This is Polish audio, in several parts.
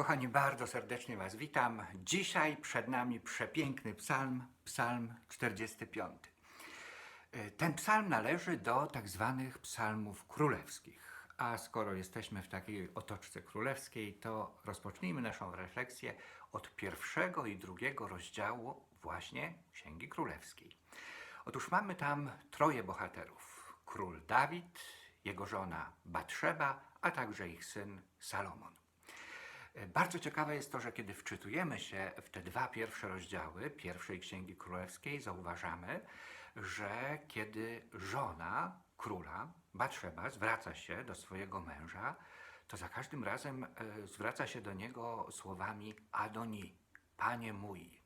Kochani, bardzo serdecznie Was witam. Dzisiaj przed nami przepiękny psalm, psalm 45. E, Ten psalm należy do tak zwanych psalmów królewskich. A skoro jesteśmy w takiej otoczce królewskiej, to rozpocznijmy naszą refleksję od pierwszego i drugiego rozdziału właśnie Księgi Królewskiej. Otóż mamy tam troje bohaterów. Król Dawid, jego żona Batrzeba, a także ich syn Salomon. E, Bardzo ciekawe jest to, że kiedy wczytujemy się w te dwa pierwsze rozdziały pierwszej Księgi Królewskiej, zauważamy, że kiedy żona króla, Batrzeba, zwraca się do swojego męża, to za każdym razem e, zwraca się do niego słowami Adoni, panie mój.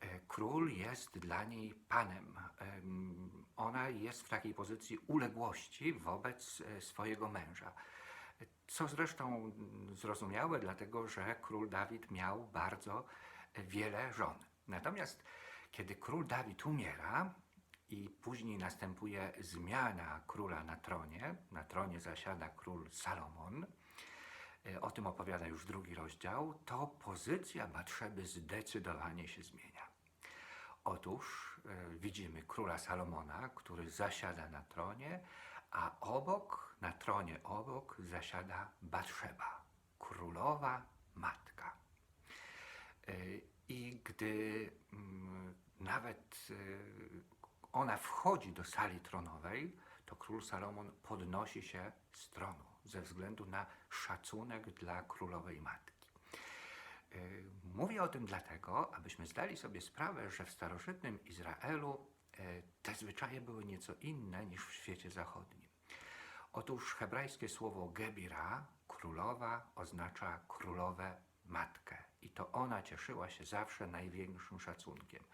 E, Król jest dla niej panem. Em, Ona jest w takiej pozycji uległości wobec swojego męża. Co zresztą zrozumiałe, dlatego że król Dawid miał bardzo wiele żon. Natomiast kiedy król Dawid umiera i później następuje zmiana króla na tronie, na tronie zasiada król Salomon, e, o tym opowiada już drugi rozdział, to pozycja Batrzeby zdecydowanie się zmienia. Otóż e, widzimy króla Salomona, który zasiada na tronie, a obok, na tronie obok zasiada Batrzeba, królowa matka. E, I gdy mm, nawet e, ona wchodzi do sali tronowej, to król Salomon podnosi się z tronu ze względu na szacunek dla królowej matki. Y, Mówię o tym dlatego, abyśmy zdali sobie sprawę, że w starożytnym Izraelu y, te zwyczaje były nieco inne niż w świecie zachodnim. Otóż hebrajskie słowo gebira, królowa, oznacza królowę matkę. I to ona cieszyła się zawsze największym szacunkiem.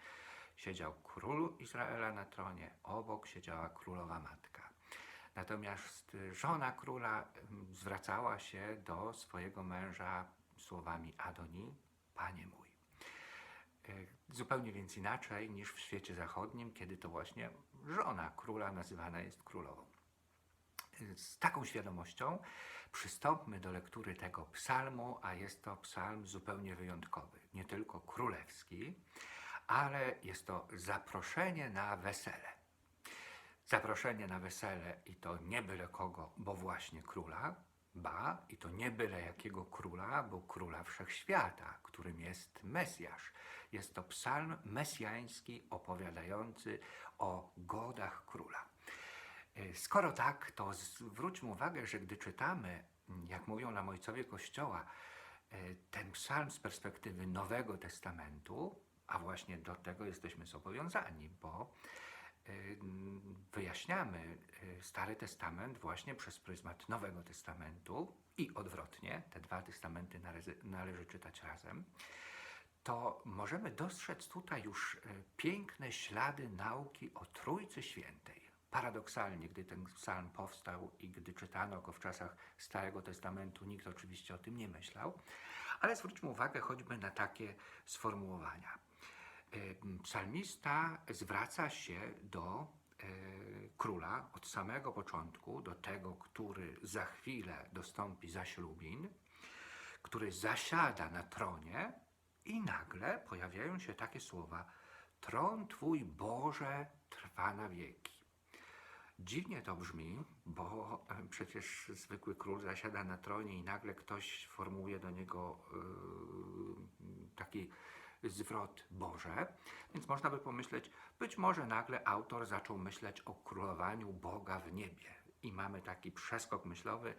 Siedział król Izraela na tronie, obok siedziała królowa matka. Natomiast żona króla ym, zwracała się do swojego męża słowami Adoni, panie mój. Zupełnie więc inaczej niż w świecie zachodnim, kiedy to właśnie żona króla nazywana jest królową. Z taką świadomością przystąpmy do lektury tego psalmu, a jest to psalm zupełnie wyjątkowy. Nie tylko królewski, ale jest to zaproszenie na wesele. Zaproszenie na wesele i to nie byle kogo, bo właśnie króla, ba, i to nie byle jakiego króla, bo króla wszechświata, którym jest Mesjasz. Jest to psalm mesjański opowiadający o godach króla. E, Skoro tak, to zwróćmy uwagę, że gdy czytamy, jak mówią nam ojcowie Kościoła, e, ten psalm z perspektywy Nowego Testamentu, a właśnie do tego jesteśmy zobowiązani, bo wyjaśniamy e, Stary Testament właśnie przez pryzmat Nowego Testamentu i odwrotnie, te dwa testamenty należy, czytać razem, to możemy dostrzec tutaj już e, piękne ślady nauki o Trójcy Świętej. Paradoksalnie, gdy ten psalm powstał i gdy czytano go w czasach Starego Testamentu, nikt oczywiście o tym nie myślał, ale zwróćmy uwagę choćby na takie sformułowania. E, Psalmista zwraca się do e, króla od samego początku, do tego, który za chwilę dostąpi zaślubin, który zasiada na tronie i nagle pojawiają się takie słowa: Tron Twój Boże trwa na wieki. Dziwnie to brzmi, bo e, przecież zwykły król zasiada na tronie i nagle ktoś formułuje do niego yy, taki zwrot Boże. Więc można by pomyśleć, być może nagle autor zaczął myśleć o królowaniu Boga w niebie. I mamy taki przeskok myślowy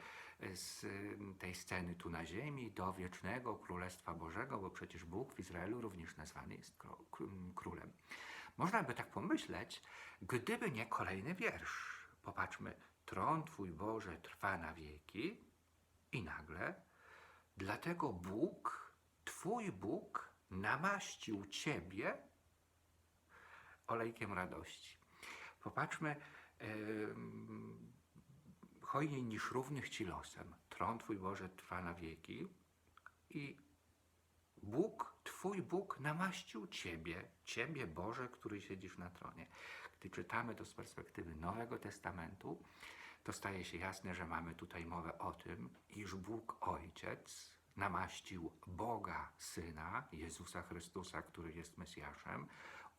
z y, tej sceny tu na ziemi do wiecznego Królestwa Bożego, bo przecież Bóg w Izraelu również nazwany jest kró- kró- królem. Można by tak pomyśleć, gdyby nie kolejny wiersz. Popatrzmy, tron Twój Boże trwa na wieki i nagle, dlatego Bóg, Twój Bóg namaścił Ciebie olejkiem radości. Popatrzmy, em, hojniej niż równych Ci losem. Tron Twój Boże trwa na wieki i Bóg, Twój Bóg namaścił Ciebie, Ciebie Boże, który siedzisz na tronie. Gdy czytamy to z perspektywy Nowego Testamentu, to staje się jasne, że mamy tutaj mowę o tym, iż Bóg Ojciec namaścił Boga Syna, Jezusa Chrystusa, który jest Mesjaszem,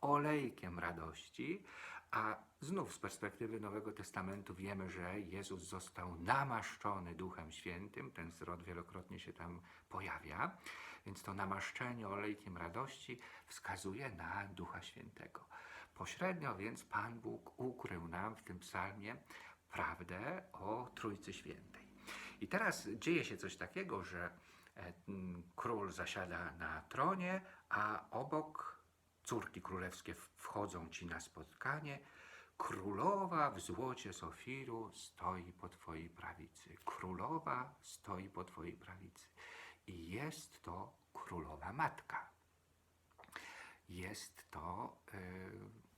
olejkiem radości, a znów z perspektywy Nowego Testamentu wiemy, że Jezus został namaszczony Duchem Świętym, ten zwrot wielokrotnie się tam pojawia, więc to namaszczenie olejkiem radości wskazuje na Ducha Świętego. Pośrednio więc Pan Bóg ukrył nam w tym psalmie prawdę o Trójcy Świętej. I teraz dzieje się coś takiego, że król zasiada na tronie, a obok córki królewskie wchodzą ci na spotkanie. Królowa w złocie sofiru stoi po twojej prawicy. Królowa stoi po twojej prawicy. I jest to królowa matka jest to y,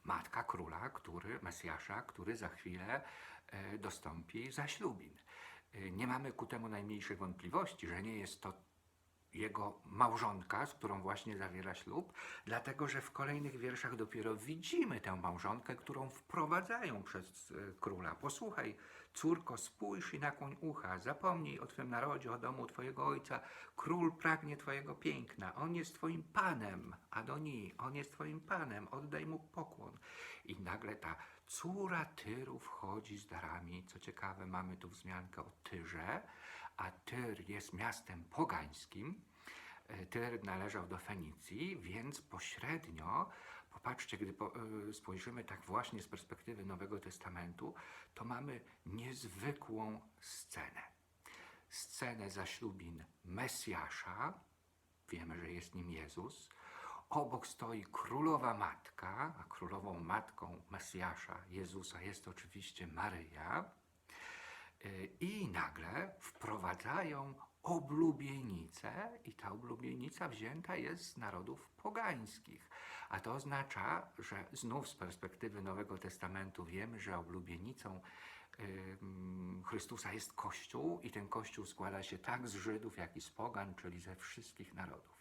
matka króla, który, Mesjasza, który za chwilę y, dostąpi zaślubin. Y, nie mamy ku temu najmniejszych wątpliwości, że nie jest to jego małżonka, z którą właśnie zawiera ślub, dlatego że w kolejnych wierszach dopiero widzimy tę małżonkę, którą wprowadzają przez y, króla. Posłuchaj, córko, spójrz i nakłoń ucha, zapomnij o twym narodzie, o domu twojego ojca. Król pragnie twojego piękna, on jest twoim panem, Adoni, on jest twoim panem, oddaj mu pokłon. I nagle ta córa Tyru wchodzi z darami. Co ciekawe, mamy tu wzmiankę o Tyrze, a Tyr jest miastem pogańskim. E, Tyr należał do Fenicji, więc pośrednio, popatrzcie, gdy y, spojrzymy tak właśnie z perspektywy Nowego Testamentu, to mamy niezwykłą scenę. Scenę zaślubin Mesjasza, wiemy, że jest nim Jezus, obok stoi królowa matka, a królową matką Mesjasza, Jezusa jest oczywiście Maryja, Y, I nagle wprowadzają oblubienicę, i ta oblubienica wzięta jest z narodów pogańskich. A to oznacza, że znów z perspektywy Nowego Testamentu wiemy, że oblubienicą Chrystusa jest Kościół, i ten Kościół składa się tak z Żydów, jak i z Pogan, czyli ze wszystkich narodów.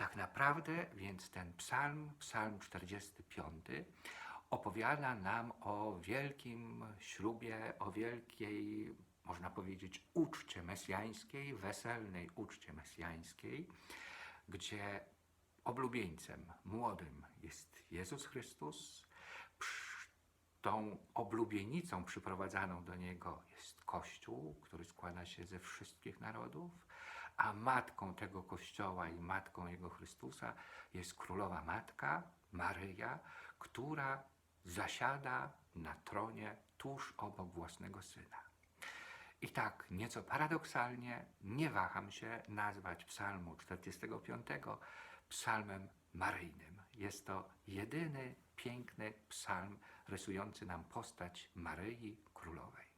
Tak naprawdę więc ten psalm, psalm 45, opowiada nam o wielkim ślubie, o wielkiej, można powiedzieć, uczcie mesjańskiej, weselnej uczcie mesjańskiej, gdzie oblubieńcem młodym jest Jezus Chrystus, tą oblubienicą przyprowadzaną do Niego jest Kościół, który składa się ze wszystkich narodów, a matką tego Kościoła i matką Jego Chrystusa jest Królowa Matka, Maryja, która zasiada na tronie tuż obok własnego Syna. I tak, nieco paradoksalnie, nie waham się nazwać psalmu 45 psalmem maryjnym. Jest to jedyny piękny psalm rysujący nam postać Maryi Królowej.